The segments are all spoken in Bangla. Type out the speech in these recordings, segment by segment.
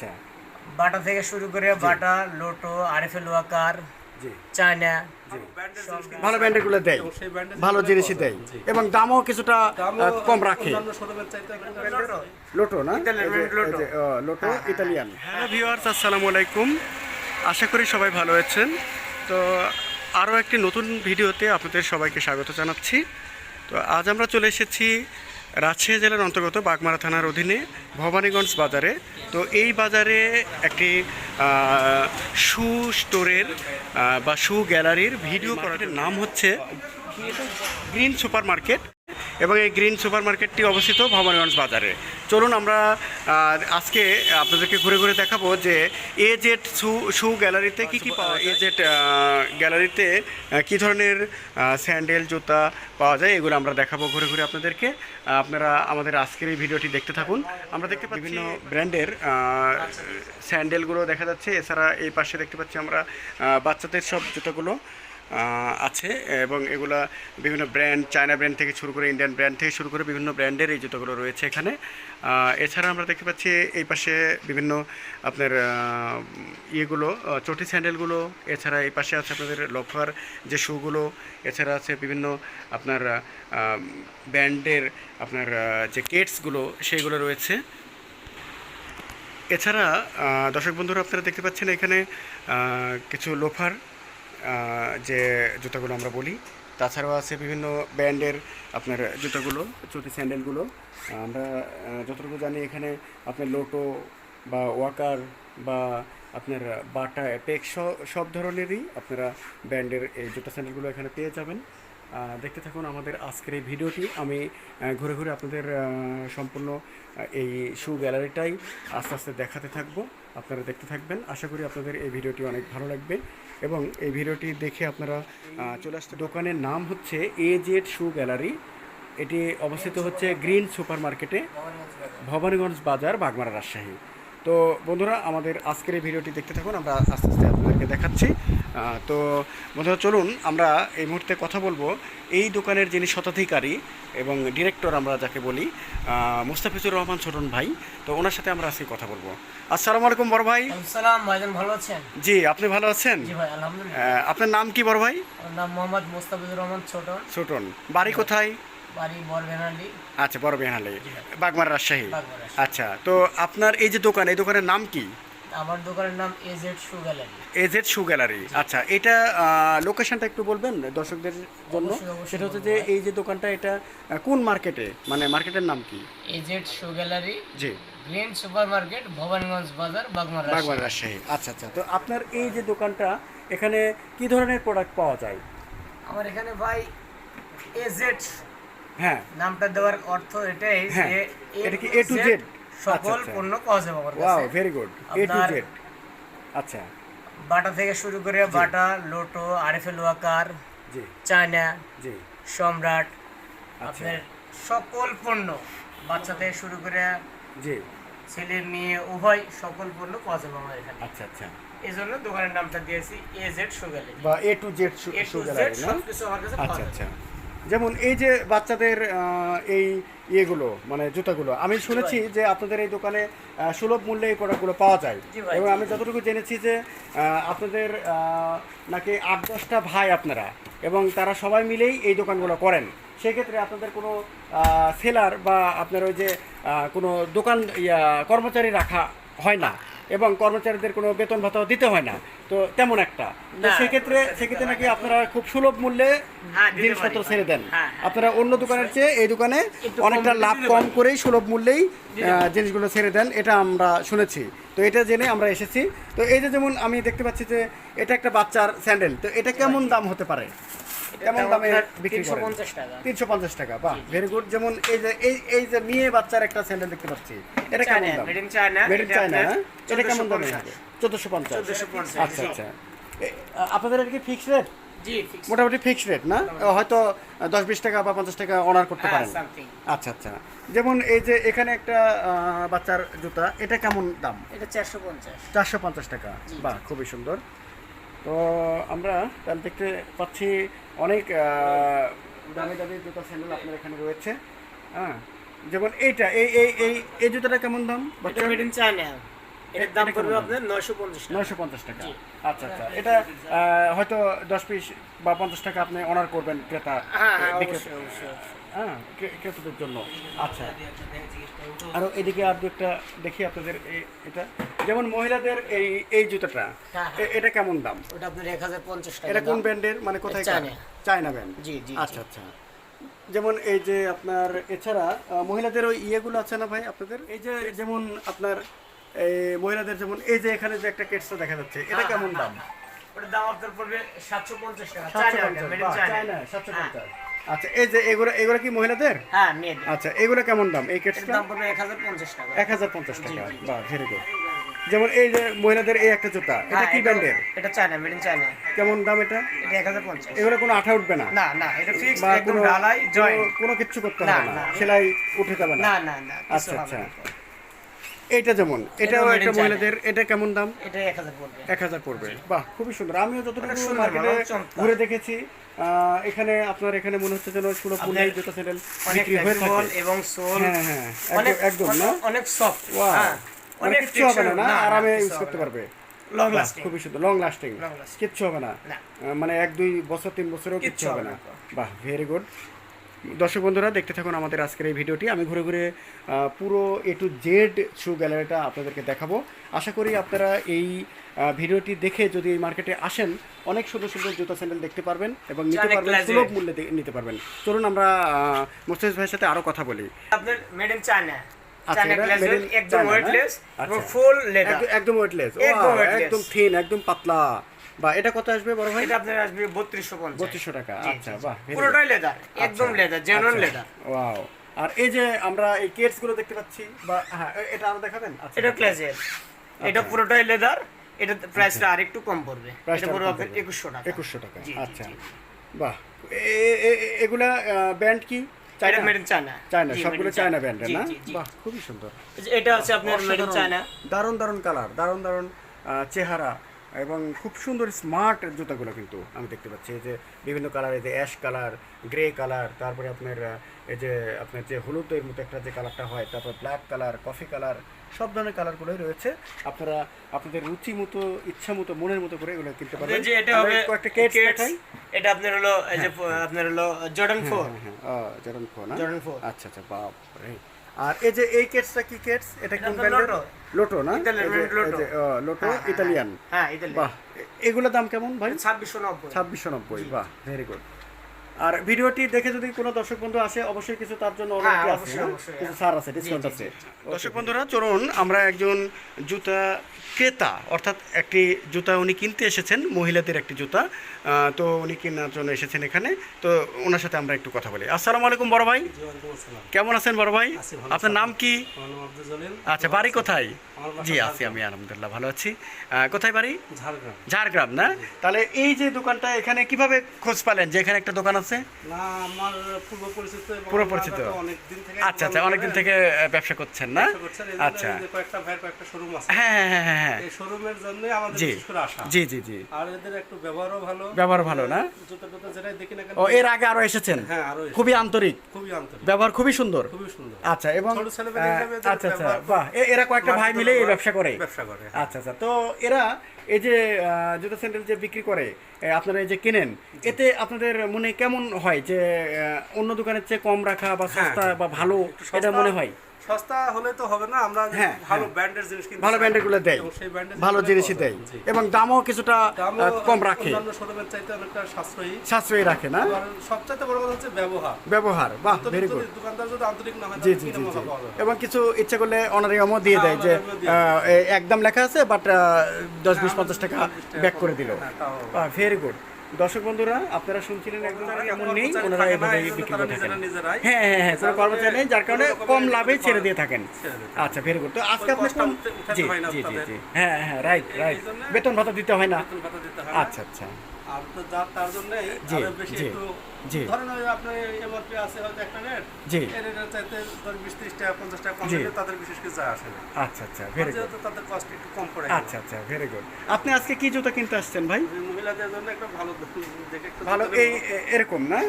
আচ্ছা। বাটা থেকে শুরু করে বাটা লোটো আরএফএল ওয়াকার জি। চায়না ভালো ব্র্যান্ডেরগুলো দেয়। ভালো জিনিসই দেয়। এবং দামও কিছুটা কম রাখে। লোটো। না? লোটো। এই যে, ও, লোটো ইতালিয়ান। হ্যালো ভিউয়ার্স আসসালামু আলাইকুম। আশা করি সবাই ভালো আছেন। তো আরও একটি নতুন ভিডিওতে আপনাদের সবাইকে স্বাগত জানাচ্ছি। তো আজ আমরা চলে এসেছি রাজশাহী জেলার অন্তর্গত বাগমারা থানার অধীনে ভবানীগঞ্জ বাজারে। তো এই বাজারে একটি শু স্টোরের বা শু গ্যালারির ভিডিও করার নাম হচ্ছে গ্রিন সুপার মার্কেট এবং এই গ্রিন সুপার মার্কেটটি অবস্থিত ভবানীগঞ্জ বাজারে। চলুন আমরা আজকে আপনাদেরকে ঘুরে ঘুরে দেখাবো যে এ জেড শু শু গ্যালারিতে কী কী পাওয়া এ জেড গ্যালারিতে কী ধরনের স্যান্ডেল জুতা পাওয়া যায় এগুলো আমরা দেখাবো ঘুরে ঘুরে আপনাদেরকে। আপনারা আমাদের আজকের এই ভিডিওটি দেখতে থাকুন। আমরা দেখতে পাচ্ছি বিভিন্ন ব্র্যান্ডের স্যান্ডেলগুলো দেখা যাচ্ছে। এছাড়া এই পাশে দেখতে পাচ্ছি আমরা বাচ্চাদের সব জুতোগুলো। আছে এবং এগুলা বিভিন্ন ব্র্যান্ড, চায়না ব্র্যান্ড থেকে শুরু করে ইন্ডিয়ান ব্র্যান্ড থেকে শুরু করে বিভিন্ন ব্র্যান্ডের এই জুতোগুলো রয়েছে এখানে। এছাড়া আমরা দেখতে পাচ্ছি এই পাশে বিভিন্ন আপনার ইয়েগুলো চটি স্যান্ডেলগুলো, এছাড়া এই পাশে আছে আপনাদের লোফার যে শুগুলো এছাড়া আছে বিভিন্ন আপনার ব্র্যান্ডের আপনার যে কেটসগুলো সেইগুলো রয়েছে। এছাড়া দর্শক বন্ধুরা, আপনারা দেখতে পাচ্ছেন এখানে কিছু লোফার যে জুতাগুলো আমরা বলি, তাছাড়াও আছে বিভিন্ন ব্র্যান্ডের আপনার জুতাগুলো, চটি স্যান্ডেলগুলো। আমরা যতটুকু জানি এখানে আপনার লোটো বা ওয়াকার বা আপনার বাটা অ্যাপেক্স সব ধরনেরই আপনারা ব্র্যান্ডের এই জুতা স্যান্ডেলগুলো এখানে পেয়ে যাবেন। দেখতে থাকুন আমাদের আজকের এই ভিডিওটি। আমি ঘুরে ঘুরে আপনাদের সম্পূর্ণ এই শু গ্যালারিটাই আস্তে আস্তে দেখাতে থাকব। আপনারা দেখতে থাকবেন। আশা করি আপনাদের এই ভিডিওটি অনেক ভালো লাগবে। এবং এই ভিডিওটি দেখে আপনারা চলে আসতে দোকানের নাম হচ্ছে এ জেড শু গ্যালারি। এটি অবস্থিত হচ্ছে গ্রিন সুপার মার্কেটে ভবানীগঞ্জ বাজার, বাগমারা রাজশাহী। তো বন্ধুরা, আমাদের আজকের এই ভিডিওটি দেখতে থাকুন। আমরা আস্তে আস্তে আপনাদেরকে দেখাচ্ছি। তো বন্ধুরা চলুন আমরা এই মুহূর্তে কথা বলব এই দোকানের যিনি শতাধিকারী এবং ডিরেক্টর আমরা যাকে বলি মুস্তাফিজুর রহমান ছোটন ভাই। তো ওনার সাথে আমরা আজকে কথা বলব। আসসালামু আলাইকুম বড় ভাই। সালাম ভাইজান ভালো আছেন? জি আপনি ভালো আছেন? জি ভাই আলহামদুলিল্লাহ। আপনার নাম কি বড় ভাই? নাম মোহাম্মদ মুস্তাফিজুর রহমান ছোটন। ছোটন। বাড়ি কোথায়? বাড়ি আচ্ছা বড় বেহালে বাগমার রাজশাহী। আচ্ছা তো আপনার এই যে দোকান এই দোকানের নাম কি? আমার দোকানের নাম AZ shoe gallery AZ shoe gallery আচ্ছা এটা লোকেশনটা একটু বলবেন দর্শকদের জন্য? সেটা হচ্ছে যে এই যে দোকানটা এটা কোন মার্কেটে? মানে মার্কেটের নাম কি? এজেড শু গ্যালারি জি। গ্রিন সুপার মার্কেট ভবানীগঞ্জ বাজার বাগমারা বাগমার রাজশাহী। আচ্ছা আচ্ছা তো আপনার এই যে দোকানটা এখানে কি ধরনের প্রোডাক্ট পাওয়া যায়? আমার এখানে ভাই এজেড হ্যাঁ। নামটা দেওয়ার অর্থ এটাই হ্যাঁ, যে এটা কি এ to Z? সকল আচ্ছা, আচ্ছা। পণ্য পাওয়া যাবে আমার ওয়াও কাছে। Very good A to Z আচ্ছা। বাটা থেকে শুরু করে বাটা লোটো আরএফএল ওয়াকার জি। চায়না জি। সম্রাট আচ্ছা। আপনার সকল পণ্য বাচ্চা থেকে শুরু করে জি। ছেলে মেয়ে উভয় সকল পণ্য পাওয়া যাবে আমার এখানে। আচ্ছা আচ্ছা। এই জন্য দোকানের নামটা দিয়েছি এ জেড সুগালি বা এ টু জেড না? আমার কাছে আচ্ছা আচ্ছা। যেমন এই যে বাচ্চাদের এই ইয়েগুলো মানে জুতাগুলো আমি শুনেছি যে আপনাদের এই দোকানে সুলভ মূল্যে এই প্রোডাক্টগুলো পাওয়া যায়। এবং আমি যতটুকু জেনেছি যে আপনাদের নাকি আট দশটা ভাই আপনারা এবং তারা সবাই মিলেই এই দোকানগুলো করেন। সেক্ষেত্রে আপনাদের কোনো সেলার বা আপনার ওই যে কোনো দোকান কর্মচারী রাখা হয় না এবং কর্মচারীদের কোনো বেতন ভাতাও দিতে হয় না। তো তেমন একটা। তো সেক্ষেত্রে সেক্ষেত্রে নাকি আপনারা খুব সুলভ মূল্যে হ্যাঁ, জিনিসপত্র ছেড়ে দেন। হ্যাঁ, হ্যাঁ। আপনারা অন্য দোকানের চেয়ে এই দোকানে অনেকটা লাভ কম করেই সুলভ মূল্যেই জিনিসগুলো ছেড়ে দেন এটা আমরা শুনেছি। তো এটা জেনে আমরা এসেছি। তো এই যে যেমন আমি দেখতে পাচ্ছি যে এটা একটা বাচ্চার স্যান্ডেল তো এটা কেমন দাম হতে পারে? কেমন দামে বিক্রি করেন? তিনশো পঞ্চাশ টাকা। বাহ ভেরি গুড যেমন এই যে এই এই যে মেয়ে বাচ্চার একটা স্যান্ডেল দেখতে পাচ্ছি এটা কেমন দাম? মেড ইন চায়না এটা কেমন দামে? 1450 চোদ্দোশো পঞ্চাশ। আচ্ছা আচ্ছা। আপনাদের এটা কি ফিক্সড রেট মোটামুটি ফিক্সড রেট না? হয়তো দশ বিশ টাকা বা পঞ্চাশ টাকা অনার করতে হ্যাঁ, পারেন। আচ্ছা আচ্ছা। যেমন এই যে এখানে একটা বাচ্চার জুতা এটা কেমন দাম? এটা 450 চারশো পঞ্চাশ টাকা বাহ খুবই সুন্দর। তো আমরা তাহলে দেখতে পাচ্ছি অনেক দামি দামি জুতা স্যান্ডেল আপনার এখানে রয়েছে। হ্যাঁ যেমন এইটা এই এই এই এই জুতোটা কেমন দাম? এটা মেড ইন চায়না এটার দাম পড়বে আপনার নয়শো পঞ্চাশ টাকা। নয়শো পঞ্চাশ টাকা। আচ্ছা আচ্ছা। এটা হয়তো দশ পিস বা পঞ্চাশ টাকা আপনি অনার করবেন ক্রেতা হ্যাঁ হ্যাঁ অবশ্যই অবশ্যই। হ্যাঁ ক্রেতাদের জন্য। আচ্ছা। আরও এদিকে আর একটা দেখি আপনাদের এটা। যেমন মহিলাদের এই এই জুতাটা হ্যাঁ, এটা কেমন দাম? ওটা আপনার এক হাজার পঞ্চাশ টাকা এটা কোন। ব্র্যান্ডের? মানে কোথায় চায়না। চায়না ব্র্যান্ড জি, জি, আচ্ছা আচ্ছা। যেমন এই যে আপনার এছাড়া মহিলাদের ওই ইয়েগুলো আছে না ভাই আপনাদের? এই যে যেমন আপনার এই মহিলাদের যেমন এই যে এখানে যে একটা কেটসটা দেখা যাচ্ছে এটা হ্যাঁ, কেমন হ্যাঁ, দাম? ওটার দাম আপনার পড়বে সাতশো পঞ্চাশ টাকা। চায়না। চায়না সাতশো পঞ্চাশ। আচ্ছা এই যে এগুলো এগুলো কি মহিলাদের? হ্যাঁ মেড আচ্ছা এগুলো কেমন দাম? এই কেটসটা দাম পড়বে এক হাজার পঞ্চাশ টাকা। এক হাজার পঞ্চাশ টাকা। বাহ ভেরি গুড যেমন এই যে মহিলাদের এই একটা জুতা এটা হ্যাঁ, কি ব্র্যান্ডের? এটা চায়না মেড ইন চায়না কেমন দাম এটা? এটা এক হাজার পঞ্চাশ। এগুলো কোনো আঠা উঠবে না? না না এটা ফিক্স একদম ঢালাই জয়েন্ট কোনো- কিচ্ছু করতে হবে না। সেলাই উঠে যাবে না? না না না আচ্ছা, আচ্ছা। না। এইটা যেমন এটাও একটা মহিলাদের এটা কেমন দাম? এটা এক হাজার পড়বে। এক হাজার পড়বে। বাহ খুবই সুন্দর। আমিও যতটুকু মার্কেটে ঘুরে দেখেছি এখানে আপনার এখানে মনে হচ্ছে যেন মূল্যে আপনার জুতা স্যান্ডেল অনেক বিক্রি হয়ে থাকে। এবং সোল হ্যাঁ হ্যাঁ একদম না? অনেক সফট Wow. মানে কিচ্ছু হবে না আরামে ইউজ করতে পারবে। লং লাস্টিং খুবই সুন্দর। লং লাস্টিং কিচ্ছু হবে না। মানে এক দুই বছর তিন বছরেও কিচ্ছু হবে না। বাহ ভেরি গুড দর্শক বন্ধুরা দেখতে থাকুন আমাদের আজকের এই ভিডিওটি। আমি ঘুরে ঘুরে পুরো এ টু জেড শু গ্যালারিটা আপনাদেরকে দেখাবো। আশা করি আপনারা এই ভিডিওটি দেখে যদি এই মার্কেটে আসেন অনেক সুন্দর সুন্দর জুতা স্যান্ডেল দেখতে পারবেন এবং নিতে পারবেন। সুলভ মূল্যে নিতে পারবেন। চলুন আমরা মোস্তাফিজ ভাইয়ের সাথে আরও কথা বলি। আপনার মেড ইন চায়না আচ্ছা, একদম ওয়েটলেস আচ্ছা। ফুল লেদার একদম- ওয়েটলেস। একদম থিন একদম পাতলা। বা এটা কত আসবে বড় ভাই? এটা আপনার আসবে বত্রিশশো পঞ্চাশ। বত্রিশশো টাকা আচ্ছা। বাহ পুরোটাই লেদার একদম আচ্ছা, লেদার জেনুইন আচ্ছা, লেদার ওয়াও আর এই যে আমরা এই কেটসগুলো দেখতে পাচ্ছি বা হ্যাঁ এটা আরও দেখাবেন? আচ্ছা এটা এটা পুরোটাই লেদার এটা প্রাইসটা আরেকটু কম পড়বে। আচ্ছা। এটা পড়বে কম আপনার পড়বে। একুশশো টাকা। একুশশো টাকা জি, জি, আচ্ছা। বাহ এগুলা ব্যান্ড কি? China made in China China সবগুলো চায়না। ব্যান্ডের না। বাহ খুবই সুন্দর। এটা হচ্ছে আপনার মেড ইন চায়না দারুণ দারুণ কালার দারুণ দারুণ আহ, চেহারা। এবং খুব সুন্দর স্মার্ট জুতাগুলো কিন্তু আমি দেখতে পাচ্ছি। এই যে বিভিন্ন কালার এই যে অ্যাশ কালার গ্রে কালার তারপরে আপনার এই যে আপনার যে হলুদের মতো একটা যে কালারটা হয় তারপর ব্ল্যাক কালার কফি কালার সব ধরনের কালারগুলোই রয়েছে। আপনারা আপনাদের রুচি মতো ইচ্ছা মতো মনের মতো করে এগুলো কিনতে পারবেন। যে এটা হবে কয়েকটা কেটস দেখাই। এটা আপনার হলো এই যে আপনার হলো জর্ডান ফোর হ্যাঁ হ্যাঁ। হ্যাঁ জর্ডন ফোর না। আচ্ছা আচ্ছা বাপ রে আর এই যে এই কেটসটা কি কেটস? এটা কোন ব্র্যান্ডের? লোটো না? লোটো হ্যাঁ, হ্যাঁ, ইতালিয়ান হ্যাঁ বাহ। এগুলোর দাম কেমন ভাই? ছাব্বিশশো নব্বই। ছাব্বিশশো নব্বই বাহ ভেরি গুড আর ভিডিওটি দেখে যদি কোনো দর্শক বন্ধু আসে অবশ্যই কিছু তার জন্য হ্যাঁ, অনেক আছে অবশ্যই, কিছু ছাড় আছে ডিসকাউন্ট আছে। দর্শক বন্ধুরা চলুন আমরা একজন জুতা ক্রেতা অর্থাৎ একটি জুতা উনি কিনতে এসেছেন মহিলাদের একটি জুতা। তো উনি কেনার জন্য এসেছেন এখানে। তো ওনার সাথে আমরা একটু কথা বলি। আসসালামু আলাইকুম বড় ভাই। কেমন আছেন বড় ভাই? আপনার নাম কি? আচ্ছা বাড়ি কোথায়? জি আছি আমি আলহামদুলিল্লাহ ভালো আছি। কোথায় বাড়ি? ঝাড়গ্রাম। ঝাড়গ্রাম না? তাহলে এই যে দোকানটা এখানে কীভাবে খোঁজ পালেন যে এখানে একটা দোকান আছে? না আমার পূর্ব পরিচিত এবং পরিচিত। দাদা অনেক দিন থেকে আচ্ছা আচ্ছা অনেকদিন থেকে ব্যবসা করছেন না? আচ্ছা। কয়েকটা ভাইয়ের কয়েকটা শোরুম আছে। হ্যাঁ হ্যাঁ হ্যাঁ এই শোরুমের জন্য আমাদের জি। জি জি জি। আর এদের একটু ব্যবহারও ভালো। ব্যবহার ভালো না? জুতা টুতা যেটাই দেখি না ও এর আগে আরও এসেছেন? হ্যাঁ আরও খুবই আন্তরিক। খুবই আন্তরিক। ব্যবহার খুবই সুন্দর। খুবই সুন্দর। আচ্ছা এবং আচ্ছা আচ্ছা বাহ এরা কয়েকটা ভাই মিলে এই ব্যবসা করে। ব্যবসা করে আচ্ছা আচ্ছা তো এরা এই যে জুতো স্যান্ডেল যে বিক্রি করে আপনারা এই যে কেনেন এতে আপনাদের মনে কেমন হয় যে অন্য দোকানের চেয়ে কম রাখা বা সস্তা বা ভালো এটা মনে হয়? সস্তা হলে তো হবে না আমরা হ্যাঁ, ভালো হ্যাঁ। ব্র্যান্ডের জিনিস কিনতে ভালো চাই। ব্র্যান্ডেরগুলো দেয়। এবং ভালো জিনিসই দেয়। এবং দামও কিছুটা কম রাখে। অন্যান্য শোরুমের চাইতে অনেকটা সাশ্রয়ী। সাশ্রয়ী রাখে না? সবচাইতে বড় কথা হচ্ছে ব্যবহার। ব্যবহার বাহ ভেরি গুড দোকানদার যদি আন্তরিক না হয় জি জি? এবং কিছু ইচ্ছে করলে অনারিয়ামও দিয়ে দেয় যে একদম লেখা আছে বাট দশ বিশ পঞ্চাশ টাকা ব্যাক করে দিল। হ্যাঁ, ভেরি গুড দর্শক বন্ধুরা আপনারা শুনছিলেন এমন নেই ওনারা এভাবে বিক্রি করে থাকেন। হ্যাঁ হ্যাঁ হ্যাঁ কোনো কর্মচারী নেই যার কারণে কম লাভে ছেড়ে দিয়ে থাকেন। আচ্ছা ভেরি গুড। তো আজকে আপনি কোন জি জি জি হ্যাঁ হ্যাঁ রাইট রাইট বেতন ভাতা দিতে হয় না। আচ্ছা আচ্ছা। আর তো তার জন্য আরও বেশি একটু ধরেন আপনার এমআরপি আছে হয়তো একটা রেট জি। এই চাইতে ধর বিশ ত্রিশ টাকা পঞ্চাশ টাকা কম দিলে তাদের বিশেষ কিছু যায় আসে না। আচ্ছা আচ্ছা ভেরি গুড তাদের কস্ট একটু কম পড়ে আচ্ছা আচ্ছা ভেরি গুড আপনি আজকে কি জুতো কিনতে আসছেন ভাই? মহিলাদের জন্য একটা ভালো দেখে ভালো এই এরকম না?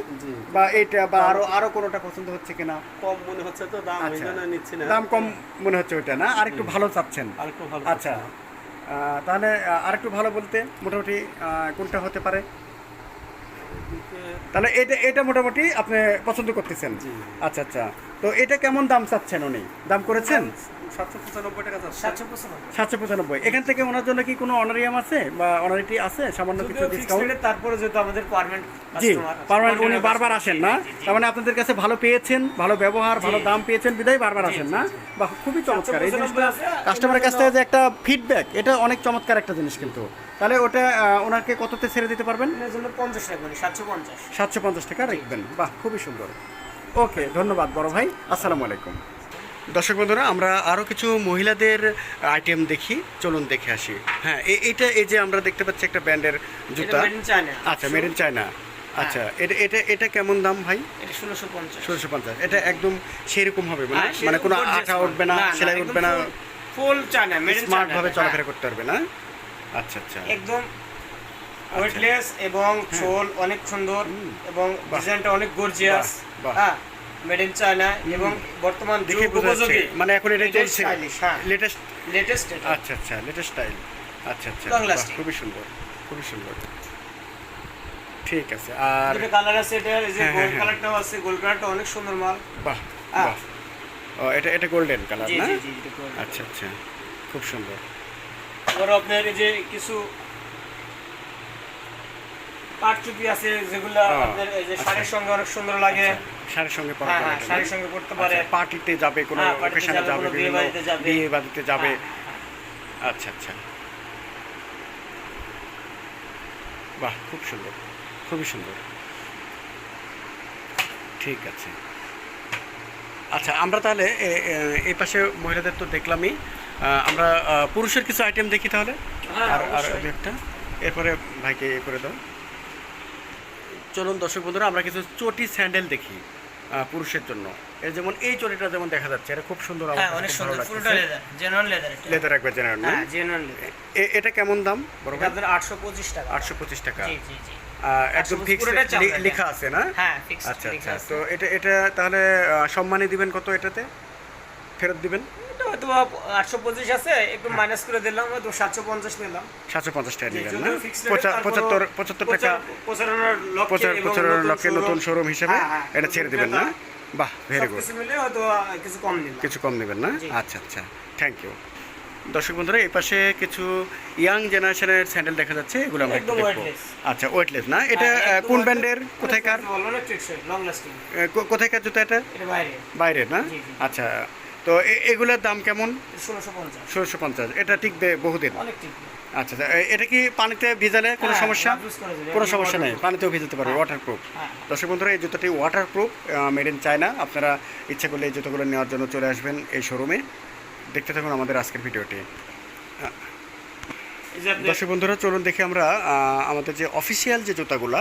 বা এইটা বা আরও আরও কোনোটা পছন্দ হচ্ছে কিনা? কম মনে হচ্ছে তো দাম ওই জন্য নিচ্ছি না। দাম কম মনে হচ্ছে ওইটা না? আর একটু ভালো চাচ্ছেন? আর একটু ভালো আচ্ছা। তাহলে আর একটু ভালো বলতে মোটামুটি কোনটা হতে পারে? তাহলে এটা এটা মোটামুটি আপনি পছন্দ করতেছেন। জি। আচ্ছা আচ্ছা। তো এটা কেমন দাম চাচ্ছেন উনি? দাম করেছেন? সাতশো পঁচানব্বই এখান থেকে ওনার জন্য কি কোনো অনারিয়াম আছে বা অনারিটি আছে? সামান্য কিছু ডিসকাউন্ট তারপরে যেহেতু আমাদের পারমানেন্ট জি পারমানেন্ট উনি বারবার আসেন না। তার মানে আপনাদের কাছে ভালো পেয়েছেন ভালো ব্যবহার ভালো দাম পেয়েছেন বিদায় বারবার আসেন না? বা খুবই চমৎকার। এই জিনিসটা কাস্টমারের কাছ থেকে যে একটা ফিডব্যাক এটা অনেক চমৎকার একটা জিনিস কিন্তু। তাহলে ওটা ওনাকে কততে ছেড়ে দিতে পারবেন? পঞ্চাশ টাকা মানে সাতশো পঞ্চাশ। সাতশো পঞ্চাশ টাকা রাখবেন। বাহ খুবই সুন্দর। ওকে ধন্যবাদ বড় ভাই। আসসালামু আলাইকুম। দর্শক বন্ধুরা আমরা আরও কিছু মহিলাদের আইটেম দেখি। চলুন দেখে আসি। হ্যাঁ এ- এটা এই যে আমরা দেখতে পাচ্ছি একটা ব্র্যান্ডের জুতা। আচ্ছা মেড ইন চায়না আচ্ছা এটা এটা এটা কেমন দাম ভাই? ষোলোশো পঞ্চাশ। ষোলোশো পঞ্চাশ। এটা একদম সেরকম হবে মানে? হ্যাঁ, মানে কোনো আঠা উঠবে না সেলাই উঠবে না। Full China made in smart ভাবে চলাফেরা করতে পারবে না? আচ্ছা আচ্ছা। একদম ওয়েটলেস এবং হ্যাঁ। সোল অনেক সুন্দর এবং ডিজাইনটা অনেক গর্জিয়াস। হ্যাঁ মেড ইন চায়না এবং বর্তমান দেখে যুগ উপযোগী। মানে এখন এটা চলছে। হ্যাঁ। লেটেস্ট লেটেস্ট আচ্ছা আচ্ছা লেটেস্ট স্টাইল আচ্ছা আচ্ছা। খুবই সুন্দর খুবই সুন্দর। ঠিক আছে আর দুটো কালার আছে এটা এই যে হ্যাঁ, হ্যাঁ, গোল্ড হ্যাঁ। কালারটাও আছে গোল্ড কালারটা অনেক সুন্দর মাল। বাহ হ্যাঁ। বাহ। ও এটা এটা গোল্ডেন কালার না। আচ্ছা আচ্ছা খুব সুন্দর। এবার আপনার এই যে কিছু পাটচুপি আছে যেগুলো ও, এই যে আচ্ছা। শাড়ির সঙ্গে অনেক সুন্দর লাগে। শাড়ির সঙ্গে পরা হ্যাঁ হ্যাঁ? শাড়ির সঙ্গে পড়তে পারে। আচ্ছা, পার্টিতে যাবে কোনো হ্যাঁ, অকেশনে যাবে, যাবে বিয়ে বিভিন্ন বাড়িতে যাবে। বিয়ে বাড়িতে যাবে। হ্যাঁ, হ্যাঁ, আচ্ছা আচ্ছা। বাহ খুব সুন্দর খুবই সুন্দর। ঠিক আছে। আচ্ছা আমরা তাহলে এই পাশে মহিলাদের তো দেখলামই। আমরা পুরুষের কিছু আইটেম দেখি তাহলে? হ্যাঁ, আর আর একটা। এরপরে ভাইকে এ করে দাও। চলুন দর্শক বন্ধুরা আমরা কিছু চটি স্যান্ডেল দেখি পুরুষের জন্য। এই যেমন এই চটিটা যেমন দেখা যাচ্ছে এটা খুব সুন্দর হ্যাঁ অনেক সুন্দর পুরোটা। লেদার জেনুইন লেদার এটা। লেদার একবার জেনারেল না হ্যাঁ জেনুইন লেদার এটা কেমন দাম আপনার আটশো পঁচিশ টাকা। আটশো পঁচিশ টাকা। জি জি জি। একদম ফিক্স লেখা আছে না? হ্যাঁ ফিক্স আচ্ছা আচ্ছা তো এটা এটা তাহলে সম্মানী দিবেন কত এটাতে? ফেরত দিবেন? এটা হয়তো আটশো পঁচিশ আছে একটু মাইনাস করে দিলাম হয়তো সাতশো পঞ্চাশ দিলাম সাতশো পঞ্চাশ টাকা না? পঁচা- পঁচাত্তর পঁচাত্তর টাকা নতুন। শোরুম। হিসেবে হ্যাঁ, হ্যাঁ, এটা ছেড়ে দিবেন না? বাহ ভেরি গুড কিছু কম কিছু কম নেবেন না? আচ্ছা আচ্ছা থ্যাংক ইউ দর্শক বন্ধুরা এই পাশে কিছু ইয়াং জেনারেশনের স্যান্ডেল দেখা যাচ্ছে এগুলো আমরা একটু দেখব। আচ্ছা ওয়েটলেস না? এটা হ্যাঁ, কোন ব্র্যান্ডের অনেক কোথায়কার flexible, অনেক টেকসই লং লাস্টিং আহ, কো- কোথায়কার জুতা এটা? এটা বাইরে বাইরের না। আচ্ছা তো এ- এগুলোর দাম কেমন? ষোলোশো পঞ্চাশ। ষোলোশো পঞ্চাশ। এটা টিকবে বহুদিন? অনেক আচ্ছা আচ্ছা। এটা কি পানিতে ভিজালে কোনো হ্যাঁ, সমস্যা? কোনো সমস্যা নেই পানিতেও ভিজাতে পারবে ওয়াটার ওয়াটারপ্রুফ হ্যাঁ। দর্শক বন্ধুরা এই জুতোটি ওয়াটারপ্রুফ মেড ইন চায়না আপনারা ইচ্ছা করলে এই জুতোগুলো নেওয়ার জন্য চলে আসবেন এই শোরুমে দেখতে থাকুন আমাদের আজকের ভিডিওটি। দর্শক বন্ধুরা চলুন দেখি আমরা আমাদের যে অফিসিয়াল যে জুতাগুলা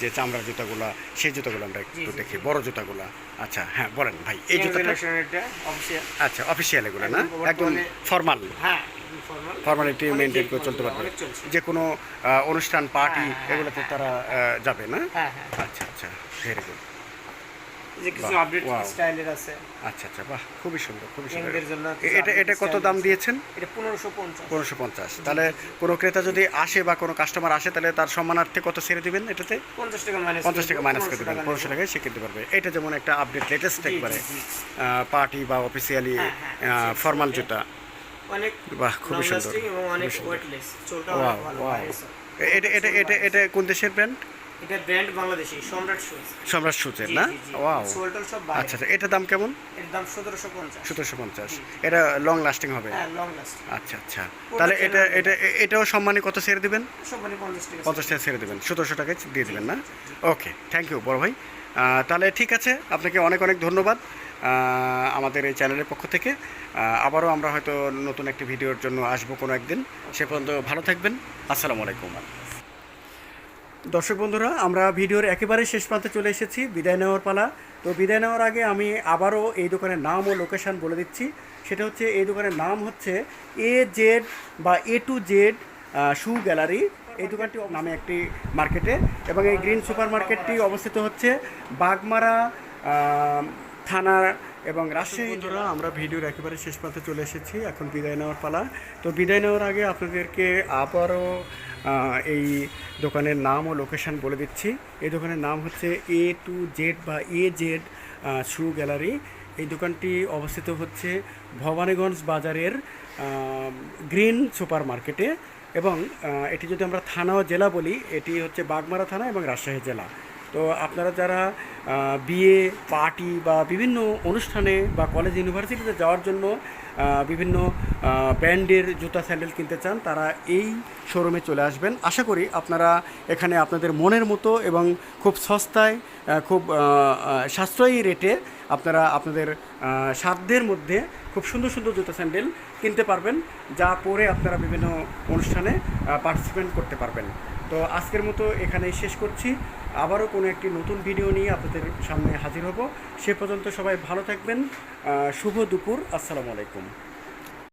যে- চামড়ার জুতাগুলা সেই জুতাগুলো আমরা একটু দেখি। বড় জুতাগুলা। আচ্ছা হ্যাঁ বলেন ভাই এই জুতাটা আচ্ছা অফিসিয়াল এগুলো না? একদম ফর্মাল হ্যাঁ। ফর্মালিটি মেনটেন করে চলতে পারবে। যে কোনো অনুষ্ঠান পার্টি হ্যাঁ, হ্যাঁ, এগুলোতে হ্যাঁ, তারা যাবে না? আচ্ছা আচ্ছা ভেরি গুড যে কিছু আপডেট স্টাইলের আছে। আচ্ছা আচ্ছা বাহ খুবই সুন্দর খুবই সুন্দর। এটা এটা কত দাম দিয়েছেন? এটা পনেরোশো পঞ্চাশ। পনেরোশো পঞ্চাশ। তাহলে কোনো ক্রেতা যদি আসে বা কোনো কাস্টমার আসে তাহলে তার সম্মানার্থে কত ছেড়ে দিবেন এটাতে? পঞ্চাশ টাকা মাইনাস পঞ্চাশ টাকা মাইনাস করে দেবেন পনেরোশো টাকায় সে কিনতে পারবে। এটা যেমন একটা আপডেট লেটেস্ট একবারে। পার্টি বা অফিসিয়ালি ফর্মাল জুতা অনেক বাহ খুবই সুন্দর এবং অনেক ওয়েটলেস এটা এটা এটা এটা কোন দেশের ব্র্যান্ড এটা ব্র্যান্ড বাংলাদেশি সম্রাট শুজ সম্রাট সুচের না? ওয়াও। আচ্ছা আচ্ছা আচ্ছা এটার দাম কেমন? এর দাম সতেরোশো পঞ্চাশ। সতেরোশো পঞ্চাশ। এটা লং লাস্টিং হবে? হ্যাঁ লং লাস্ট আচ্ছা আচ্ছা। তাহলে এটা এটা এটাও সম্মানে কত ছেড়ে দিবেন? সব মানে পঞ্চাশ টাকা। পঞ্চাশ টাকা ছেড়ে দেবেন সতেরোশো টাকায় দিয়ে দেবেন না? ওকে থ্যাংক ইউ বড় ভাই। তাহলে ঠিক আছে আপনাকে অনেক অনেক ধন্যবাদ আমাদের এই চ্যানেলের পক্ষ থেকে। আবারও আমরা হয়তো নতুন একটি ভিডিওর জন্য আসব কোনো একদিন। সে পর্যন্ত ভালো থাকবেন। আসসালামু আলাইকুম। দর্শক বন্ধুরা, আমরা ভিডিওর একেবারে শেষ প্রান্তে চলে এসেছি, বিদায় নেওয়ার পালা। তো বিদায় নেওয়ার আগে আমি আবারও এই দোকানের নাম ও লোকেশন বলে দিচ্ছি। সেটা হচ্ছে, এই দোকানের নাম হচ্ছে এ জেড বা A to Z shoe gallery এই দোকানটি নামে একটি মার্কেটে এবং এই গ্রিন সুপার মার্কেটটি অবস্থিত হচ্ছে বাগমারা থানার এবং রাজশাহী বন্ধুরা আমরা ভিডিওর একেবারে শেষ প্রান্তে চলে এসেছি। এখন বিদায় নেওয়ার পালা। তো বিদায় নেওয়ার আগে আপনাদেরকে আবারও এই দোকানের নাম ও লোকেশন বলে দিচ্ছি। এই দোকানের নাম হচ্ছে এ টু জেড বা এ জেড শু গ্যালারি এই দোকানটি অবস্থিত হচ্ছে ভবানীগঞ্জ বাজারের গ্রিন সুপার মার্কেটে এবং এটি যদি আমরা থানা ও জেলা বলি এটি হচ্ছে বাগমারা থানা এবং রাজশাহী জেলা। তো আপনারা যারা বিয়ে, পার্টি বা বিভিন্ন অনুষ্ঠানে বা কলেজ ইউনিভার্সিটিতে যাওয়ার জন্য বিভিন্ন ব্র্যান্ডের জুতা স্যান্ডেল কিনতে চান, তারা এই শোরুমে চলে আসবেন। আশা করি আপনারা এখানে আপনাদের মনের মতো এবং খুব সস্তায় খুব সাশ্রয়ী রেটে আপনারা আপনাদের সাধ্যের মধ্যে খুব সুন্দর সুন্দর জুতা স্যান্ডেল কিনতে পারবেন, যা পরে আপনারা বিভিন্ন অনুষ্ঠানে পার্টিসিপেট করতে পারবেন। তো আজকের মতো এখানেই শেষ করছি। আবারও কোনো একটি নতুন ভিডিও নিয়ে আপনাদের সামনে হাজির হব। সে পর্যন্ত সবাই ভালো থাকবেন। শুভ দুপুর। আসসালামু আলাইকুম।